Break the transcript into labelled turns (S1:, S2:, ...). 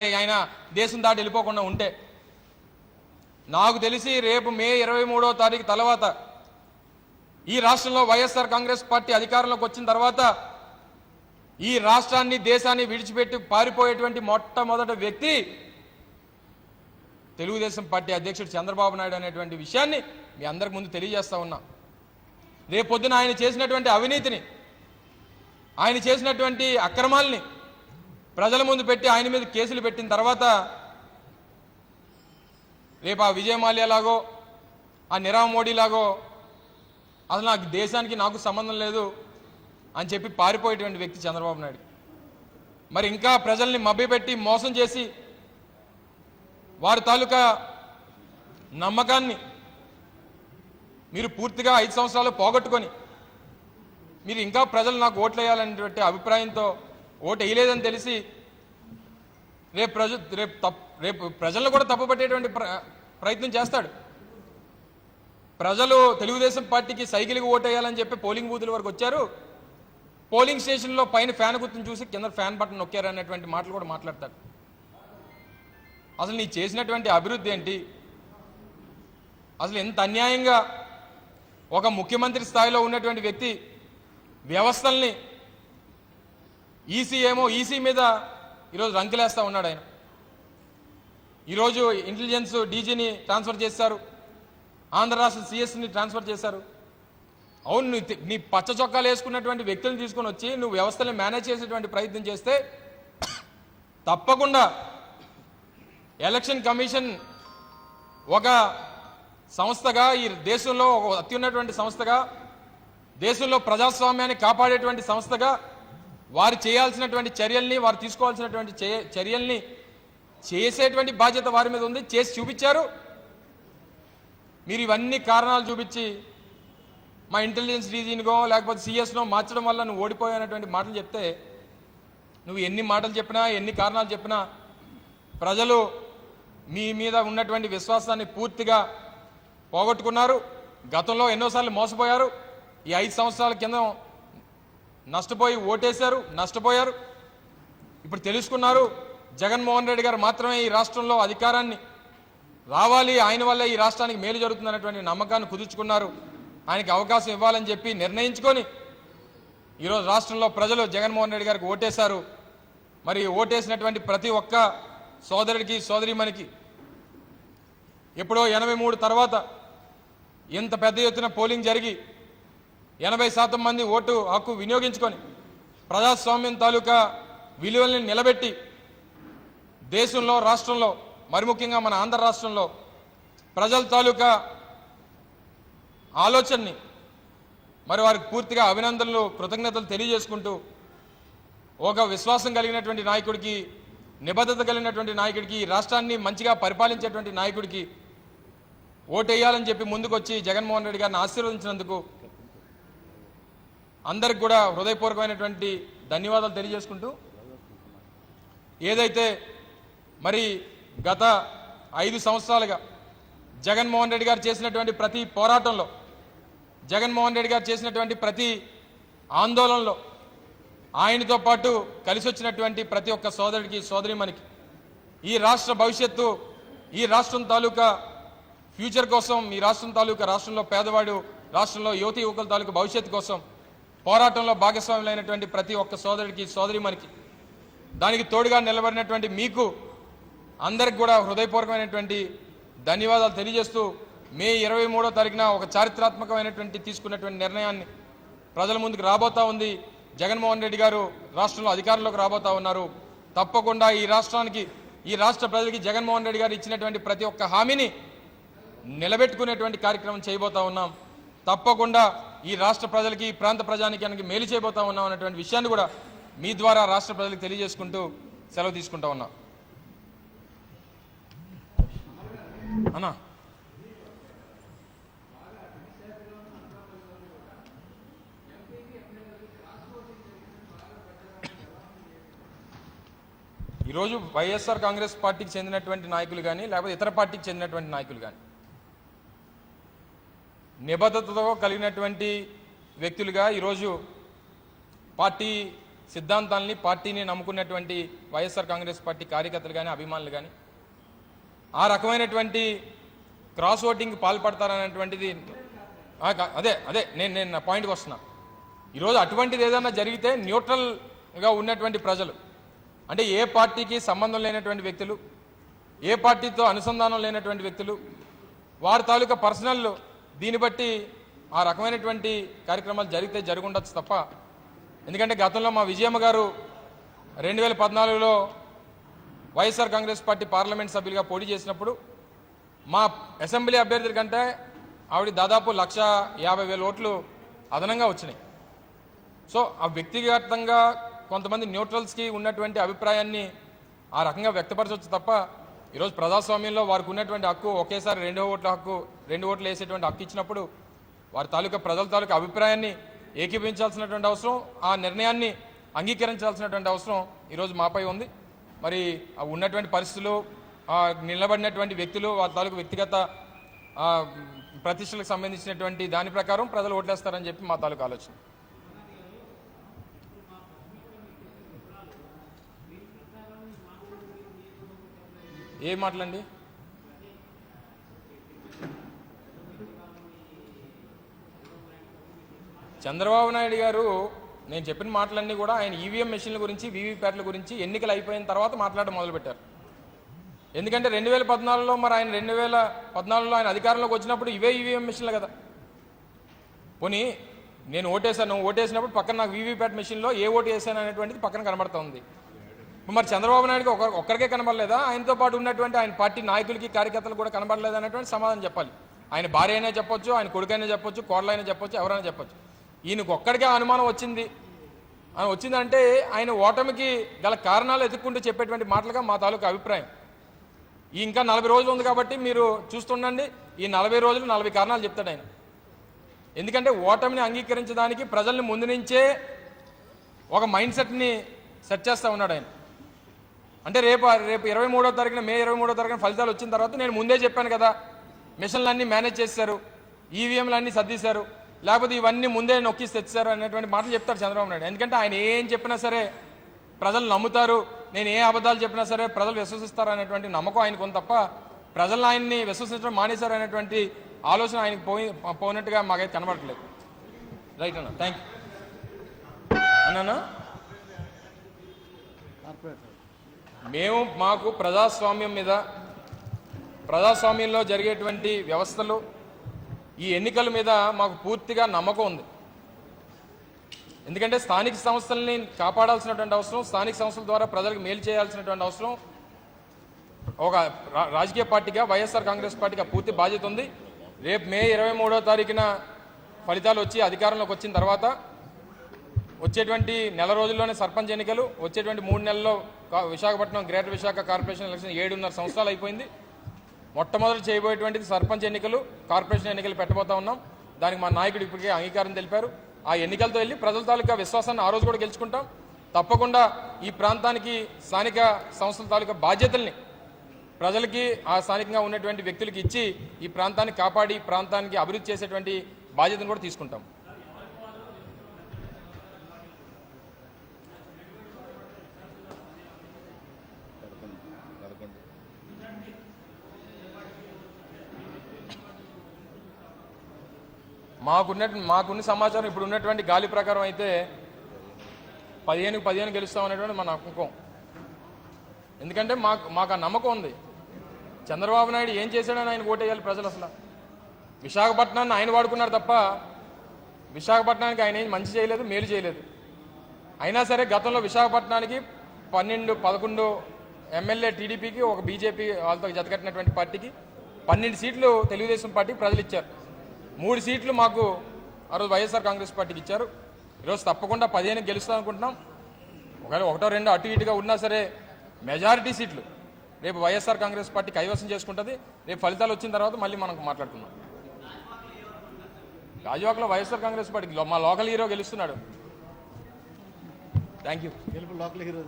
S1: ఆయన దేశం దాటి వెళ్ళిపోకుండా ఉంటే. నాకు తెలిసి రేపు మే ఇరవై మూడో తారీఖు తర్వాత ఈ రాష్ట్రంలో వైఎస్ఆర్ కాంగ్రెస్ పార్టీ అధికారంలోకి వచ్చిన తర్వాత ఈ రాష్ట్రాన్ని దేశాన్ని విడిచిపెట్టి పారిపోయేటువంటి మొట్టమొదటి వ్యక్తి తెలుగుదేశం పార్టీ అధ్యక్షుడు చంద్రబాబు నాయుడు అనేటువంటి విషయాన్ని మీ అందరికి ముందు తెలియజేస్తా ఉన్నా. రేపొద్దున ఆయన చేసినటువంటి అవినీతిని ఆయన చేసినటువంటి అక్రమాలని ప్రజల ముందు పెట్టి ఆయన మీద కేసులు పెట్టిన తర్వాత రేపు ఆ విజయమాల్యలాగో లాగో ఆ నీరవ్ మోడీ లాగో అసలు నాకు దేశానికి నాకు సంబంధం లేదు అని చెప్పి పారిపోయేటువంటి వ్యక్తి చంద్రబాబు నాయుడు. మరి ఇంకా ప్రజల్ని మభ్యపెట్టి మోసం చేసి వారి తాలూకా నమ్మకాన్ని మీరు పూర్తిగా ఐదు సంవత్సరాలు పోగొట్టుకొని మీరు ఇంకా ప్రజలు నాకు ఓట్లు వేయాలనేటువంటి అభిప్రాయంతో ఓటు వేయలేదని తెలిసి రేపు ప్రజ రేపు తప్పు రేపు ప్రజలను కూడా తప్పుపట్టేటువంటి ప్ర- ప్రయత్నం చేస్తాడు. ప్రజలు తెలుగుదేశం పార్టీకి సైకిల్కి ఓటేయాలని చెప్పి పోలింగ్ బూతుల వరకు వచ్చారు. పోలింగ్ స్టేషన్లో పైన ఫ్యాన్ గుర్తుని చూసి కింద ఫ్యాన్ బటన్ నొక్కారు అనేటువంటి మాటలు కూడా మాట్లాడతాడు. అసలు నీ చేసినటువంటి అభివృద్ధి ఏంటి? అసలు ఎంత అన్యాయంగా ఒక ముఖ్యమంత్రి స్థాయిలో ఉన్నటువంటి వ్యక్తి వ్యవస్థల్ని ఈసీ ఏమో ఈసీ మీద ఈరోజు రంకెలేస్తా ఉన్నాడు ఆయన. ఈరోజు ఇంటెలిజెన్స్ డీజీని ట్రాన్స్ఫర్ చేశారు. ఆంధ్ర రాష్ట్ర సిఎస్ని ట్రాన్స్ఫర్ చేశారు. అవును నీ నీ పచ్చ చొక్కాలు వేసుకున్నటువంటి వ్యక్తులను తీసుకొని వచ్చి నువ్వు వ్యవస్థని మేనేజ్ చేసేటువంటి ప్రయత్నం చేస్తే తప్పకుండా ఎలక్షన్ కమిషన్ ఒక సంస్థగా ఈ దేశంలో ఒక అత్యున్నటువంటి సంస్థగా దేశంలో ప్రజాస్వామ్యాన్ని కాపాడేటువంటి సంస్థగా వారు చేయాల్సినటువంటి చర్యల్ని వారు తీసుకోవాల్సినటువంటి చే- చర్యల్ని చేసేటువంటి బాధ్యత వారి మీద ఉంది చేసి చూపించారు. మీరు ఇవన్నీ కారణాలు చూపించి మా ఇంటెలిజెన్స్ డీజీనిగో లేకపోతే సిఎస్నో మార్చడం వల్ల నువ్వు ఓడిపోయినటువంటి మాటలు చెప్తే నువ్వు ఎన్ని మాటలు చెప్పినా ఎన్ని కారణాలు చెప్పినా ప్రజలు మీ మీద ఉన్నటువంటి విశ్వాసాన్ని పూర్తిగా పోగొట్టుకున్నారు. గతంలో ఎన్నోసార్లు మోసపోయారు. ఈ ఐదు సంవత్సరాల కింద నష్టపోయి ఓటేశారు నష్టపోయారు. ఇప్పుడు తెలుసుకున్నారు జగన్మోహన్ రెడ్డి గారు మాత్రమే ఈ రాష్ట్రంలో అధికారాన్ని రావాలి ఆయన వల్ల ఈ రాష్ట్రానికి మేలు జరుగుతుందనేటువంటి నమ్మకాన్ని కుదుర్చుకున్నారు. ఆయనకి అవకాశం ఇవ్వాలని చెప్పి నిర్ణయించుకొని ఈరోజు రాష్ట్రంలో ప్రజలు జగన్మోహన్ రెడ్డి గారికి ఓటేశారు. మరి ఓటేసినటువంటి ప్రతి ఒక్క సోదరుడికి సోదరిమణికి ఎప్పుడో ఎనభై మూడు తర్వాత ఇంత పెద్ద ఎత్తున పోలింగ్ జరిగి ఎనభై శాతం మంది ఓటు హక్కు వినియోగించుకొని ప్రజాస్వామ్యం తాలూకా విలువల్ని నిలబెట్టి దేశంలో రాష్ట్రంలో మరి ముఖ్యంగా మన ఆంధ్ర రాష్ట్రంలో ప్రజల తాలూకా ఆలోచనని మరి వారికి పూర్తిగా అభినందనలు కృతజ్ఞతలు తెలియజేసుకుంటూ ఒక విశ్వాసం కలిగినటువంటి నాయకుడికి నిబద్ధత కలిగినటువంటి నాయకుడికి ఈ రాష్ట్రాన్ని మంచిగా పరిపాలించేటువంటి నాయకుడికి ఓటేయాలని చెప్పి ముందుకొచ్చి జగన్మోహన్ రెడ్డి గారిని ఆశీర్వదించినందుకు అందరికి కూడా హృదయపూర్వకమైనటువంటి ధన్యవాదాలు తెలియజేసుకుంటూ ఏదైతే మరి గత ఐదు సంవత్సరాలుగా జగన్మోహన్ రెడ్డి గారు చేసినటువంటి ప్రతి పోరాటంలో జగన్మోహన్ రెడ్డి గారు చేసినటువంటి ప్రతి ఆందోళనలో ఆయనతో పాటు కలిసి వచ్చినటువంటి ప్రతి ఒక్క సోదరుడికి సోదరిమణికి ఈ రాష్ట్ర భవిష్యత్తు ఈ రాష్ట్రం తాలూకా ఫ్యూచర్ కోసం ఈ రాష్ట్రం తాలూకా రాష్ట్రంలో పేదవాడు రాష్ట్రంలో యువతి యువకుల తాలూకా భవిష్యత్తు కోసం పోరాటంలో భాగస్వాములైనటువంటి ప్రతి ఒక్క సోదరుడికి మనకి దానికి తోడుగా నిలబడినటువంటి మీకు అందరికి కూడా హృదయపూర్వకమైనటువంటి ధన్యవాదాలు తెలియజేస్తూ మే ఇరవై మూడో తారీఖున ఒక చారిత్రాత్మకమైనటువంటి తీసుకున్నటువంటి నిర్ణయాన్ని ప్రజల ముందుకు రాబోతా ఉంది. జగన్మోహన్ రెడ్డి గారు రాష్ట్రంలో అధికారంలోకి రాబోతా ఉన్నారు. తప్పకుండా ఈ రాష్ట్రానికి ఈ రాష్ట్ర ప్రజలకి జగన్మోహన్ రెడ్డి గారు ఇచ్చినటువంటి ప్రతి ఒక్క హామీని నిలబెట్టుకునేటువంటి కార్యక్రమం చేయబోతా ఉన్నాం. తప్పకుండా ఈ రాష్ట్ర ప్రజలకి ఈ ప్రాంత ప్రజానికి మేలు చేయబోతా ఉన్నాం అన్నటువంటి విషయాన్ని కూడా మీ ద్వారా రాష్ట్ర ప్రజలకు తెలియజేసుకుంటూ సెలవు తీసుకుంటా ఉన్నా. అన్నా. ఈరోజు వైఎస్ఆర్ కాంగ్రెస్ పార్టీకి చెందినటువంటి నాయకులు కానీ లేకపోతే ఇతర పార్టీకి చెందినటువంటి నాయకులు కానీ నిబద్ధతతో కలిగినటువంటి వ్యక్తులుగా ఈరోజు పార్టీ సిద్ధాంతాలని పార్టీని నమ్ముకున్నటువంటి వైఎస్ఆర్ కాంగ్రెస్ పార్టీ కార్యకర్తలు కానీ అభిమానులు కానీ ఆ రకమైనటువంటి క్రాస్ ఓటింగ్ పాల్పడతారనేటువంటిది అదే అదే నేను నేను నా పాయింట్కి వస్తున్నా. ఈరోజు అటువంటిది ఏదైనా జరిగితే న్యూట్రల్గా ఉన్నటువంటి ప్రజలు అంటే ఏ పార్టీకి సంబంధం లేనటువంటి వ్యక్తులు ఏ పార్టీతో అనుసంధానం లేనటువంటి వ్యక్తులు వారి తాలూకా పర్సనల్ దీన్ని బట్టి ఆ రకమైనటువంటి కార్యక్రమాలు జరిగితే జరుగుండొచ్చు తప్ప ఎందుకంటే గతంలో మా విజయమ్మ గారు రెండు వేల పద్నాలుగులో వైఎస్ఆర్ కాంగ్రెస్ పార్టీ పార్లమెంట్ సభ్యులుగా పోటీ చేసినప్పుడు మా అసెంబ్లీ అభ్యర్థుల కంటే ఆవిడ దాదాపు లక్ష యాభై వేల ఓట్లు అదనంగా వచ్చినాయి. సో ఆ వ్యక్తిగతంగా కొంతమంది న్యూట్రల్స్కి ఉన్నటువంటి అభిప్రాయాన్ని ఆ రకంగా వ్యక్తపరచవచ్చు తప్ప ఈరోజు ప్రజాస్వామ్యంలో వారికి ఉన్నటువంటి హక్కు ఒకేసారి రెండో ఓట్ల హక్కు రెండు ఓట్లు వేసేటువంటి హక్కు ఇచ్చినప్పుడు వారి తాలూకా ప్రజల తాలూకా అభిప్రాయాన్ని ఏకీపించాల్సినటువంటి అవసరం ఆ నిర్ణయాన్ని అంగీకరించాల్సినటువంటి అవసరం ఈరోజు మాపై ఉంది. మరి ఉన్నటువంటి పరిస్థితులు నిలబడినటువంటి వ్యక్తులు వారి తాలూకు వ్యక్తిగత ప్రతిష్టలకు సంబంధించినటువంటి దాని ప్రకారం ప్రజలు ఓట్లేస్తారని చెప్పి మా తాలూకు ఆలోచన. ఏ మాటలండి? చంద్రబాబు నాయుడు గారు నేను చెప్పిన మాటలన్నీ కూడా ఆయన ఈవీఎం మెషిన్ల గురించి వీవీప్యాట్ల గురించి ఎన్నికలు అయిపోయిన తర్వాత మాట్లాడడం మొదలుపెట్టారు. ఎందుకంటే రెండు వేల పద్నాలుగులో మరి ఆయన రెండు వేల పద్నాలుగులో ఆయన అధికారంలోకి వచ్చినప్పుడు ఇవే ఈవీఎం మెషిన్లు కదా. పోనీ నేను ఓటేసాను ఓటేసినప్పుడు పక్కన నాకు వీవీప్యాట్ మెషిన్లో ఏ ఓటు వేసాను అనేటువంటిది పక్కన కనబడుతుంది మరి చంద్రబాబు నాయుడుకి ఒక ఒక్కరికే కనబడలేదా? ఆయనతో పాటు ఉన్నటువంటి ఆయన పార్టీ నాయకులకి కార్యకర్తలు కూడా కనబడలేదు అనేటువంటి సమాధానం చెప్పాలి. ఆయన భార్య అయినా చెప్పొచ్చు ఆయన కొడుకైనా చెప్పొచ్చు కోడలైనా చెప్పొచ్చు ఎవరైనా చెప్పొచ్చు. ఈయనకు ఒక్కడికే అనుమానం వచ్చింది. అని వచ్చిందంటే ఆయన ఓటమికి గల కారణాలు ఎదుర్కొంటూ చెప్పేటువంటి మాటలుగా మా తాలూకు అభిప్రాయం. ఈ ఇంకా నలభై రోజులు ఉంది కాబట్టి మీరు చూస్తుండండి. ఈ నలభై రోజులు నలభై కారణాలు చెప్తాడు ఆయన. ఎందుకంటే ఓటమిని అంగీకరించడానికి ప్రజల్ని ముందు నుంచే ఒక మైండ్ సెట్ని సెట్ చేస్తూ ఉన్నాడు ఆయన. అంటే రేపు రేపు ఇరవై మూడో తారీఖున మే ఇరవై మూడో తారీఖున ఫలితాలు వచ్చిన తర్వాత నేను ముందే చెప్పాను కదా మిషన్లు అన్నీ మేనేజ్ చేశారు ఈవీఎంలు అన్నీ సర్దీశారు లేకపోతే ఇవన్నీ ముందే నొక్కిసి తెచ్చారు అనేటువంటి మాటలు చెప్తారు చంద్రబాబు నాయుడు. ఎందుకంటే ఆయన ఏం చెప్పినా సరే ప్రజలు నమ్ముతారు నేను ఏ అబద్ధాలు చెప్పినా సరే ప్రజలు విశ్వసిస్తారు అనేటువంటి నమ్మకం ఆయనకు ఉంది తప్ప ప్రజలు ఆయన్ని విశ్వసించడం మానేశారు అనేటువంటి ఆలోచన ఆయనకు పోయి పోయినట్టుగా మాకైతే కనబడట్లేదు. రైట్ అన్న థ్యాంక్ యూ అన్నా? మేము మాకు ప్రజాస్వామ్యం మీద ప్రజాస్వామ్యంలో జరిగేటువంటి వ్యవస్థలు ఈ ఎన్నికల మీద మాకు పూర్తిగా నమ్మకం ఉంది. ఎందుకంటే స్థానిక సంస్థల్ని కాపాడాల్సినటువంటి అవసరం స్థానిక సంస్థల ద్వారా ప్రజలకు మేలు చేయాల్సినటువంటి అవసరం. ఒక రా- రాజకీయ పార్టీగా వైఎస్ఆర్ కాంగ్రెస్ పార్టీగా పూర్తి బాధ్యత ఉంది. రేపు మే ఇరవై మూడో తారీఖున ఫలితాలు వచ్చి అధికారంలోకి వచ్చిన తర్వాత వచ్చేటువంటి నెల రోజుల్లోనే సర్పంచ్ ఎన్నికలు వచ్చేటువంటి మూడు నెలల్లో Visakhapatnam greater Visakha corporation election ఏడున్నర సంవత్సరాలు అయిపోయింది. మొట్టమొదటి చేయబోయేటువంటిది సర్పంచ్ ఎన్నికలు కార్పొరేషన్ ఎన్నికలు పెట్టబోతా ఉన్నాం. దానికి మా నాయకుడు ఇప్పటికే అంగీకారం తెలిపారు. ఆ ఎన్నికలతో వెళ్ళి ప్రజల తాలూకా విశ్వాసాన్ని ఆ రోజు కూడా గెలుచుకుంటాం. తప్పకుండా ఈ ప్రాంతానికి స్థానిక సంస్థల తాలూకా బాధ్యతల్ని ప్రజలకి ఆ స్థానికంగా ఉన్నటువంటి వ్యక్తులకి ఇచ్చి ఈ ప్రాంతాన్ని కాపాడి ప్రాంతానికి అభివృద్ధి చేసేటువంటి బాధ్యతను కూడా తీసుకుంటాం. మాకున్న మాకున్న సమాచారం ఇప్పుడు ఉన్నటువంటి గాలి ప్రకారం అయితే పదిహేను పదిహేను గెలుస్తాం అనేటువంటి మన నమ్మకం. ఎందుకంటే మాకు మాకు ఆ నమ్మకం ఉంది. చంద్రబాబు నాయుడు ఏం చేశాడని ఆయన ఓటేయాలి ప్రజలు అసలు. విశాఖపట్నాన్ని ఆయన వాడుకున్నారు తప్ప విశాఖపట్నానికి ఆయన ఏం మంచి చేయలేదు మేలు చేయలేదు. అయినా సరే గతంలో విశాఖపట్నానికి పన్నెండు పదకొండు ఎమ్మెల్యే టీడీపీకి ఒక బీజేపీ వాళ్ళతో జతకట్టినటువంటి పార్టీకి పన్నెండు సీట్లు తెలుగుదేశం పార్టీకి ప్రజలు ఇచ్చారు. మూడు సీట్లు మాకు ఆ రోజు వైఎస్ఆర్ కాంగ్రెస్ పార్టీకి ఇచ్చారు. ఈరోజు తప్పకుండా పదిహేను గెలుస్తాం అనుకుంటున్నాం. ఒకవేళ ఒకటో రెండో అటు ఇటుగా ఉన్నా సరే మెజారిటీ సీట్లు రేపు వైఎస్ఆర్ కాంగ్రెస్ పార్టీ కైవసం చేసుకుంటుంది. రేపు ఫలితాలు వచ్చిన తర్వాత మళ్ళీ మనం మాట్లాడుకుందాం. గాజువాకలో వైఎస్ఆర్ కాంగ్రెస్ పార్టీకి మా లోకల్ హీరో గెలుస్తున్నాడు. థ్యాంక్ యూ
S2: గెలుపు లోకల్ హీరో